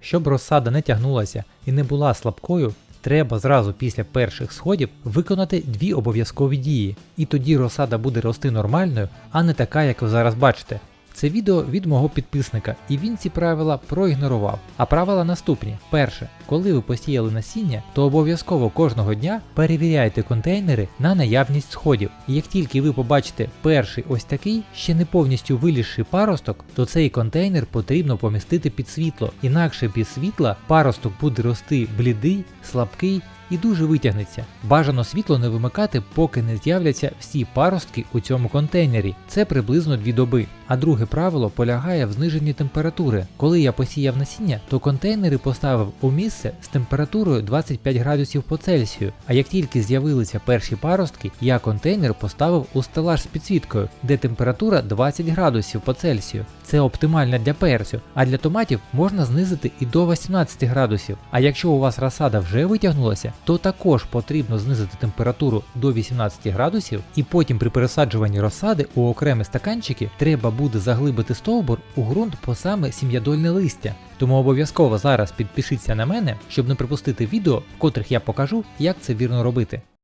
Щоб розсада не тягнулася і не була слабкою, треба зразу після перших сходів виконати дві обов'язкові дії, і тоді розсада буде рости нормальною, а не така, як ви зараз бачите. Це відео від мого підписника, і він ці правила проігнорував. А правила наступні: перше, коли ви посіяли насіння, то обов'язково кожного дня перевіряйте контейнери на наявність сходів. І як тільки ви побачите перший ось такий, ще не повністю вилізший паросток, то цей контейнер потрібно помістити під світло. Інакше без світла паросток буде рости блідий, слабкий і дуже витягнеться. Бажано світло не вимикати, поки не з'являться всі паростки у цьому контейнері. Це приблизно 2 доби. А друге правило полягає в зниженні температури. Коли я посіяв насіння, то контейнери поставив у місце з температурою 25 градусів по Цельсію. А як тільки з'явилися перші паростки, я контейнер поставив у стелаж з підсвіткою, де температура 20 градусів по Цельсію. Це оптимально для перцю, а для томатів можна знизити і до 18 градусів. А якщо у вас розсада вже витягнулася, то також потрібно знизити температуру до 18 градусів, і потім при пересаджуванні розсади у окремі стаканчики треба буде заглибити стовбур у ґрунт по саме сім'ядольне листя. Тому обов'язково зараз підпишіться на мене, щоб не пропустити відео, в котрих я покажу, як це вірно робити.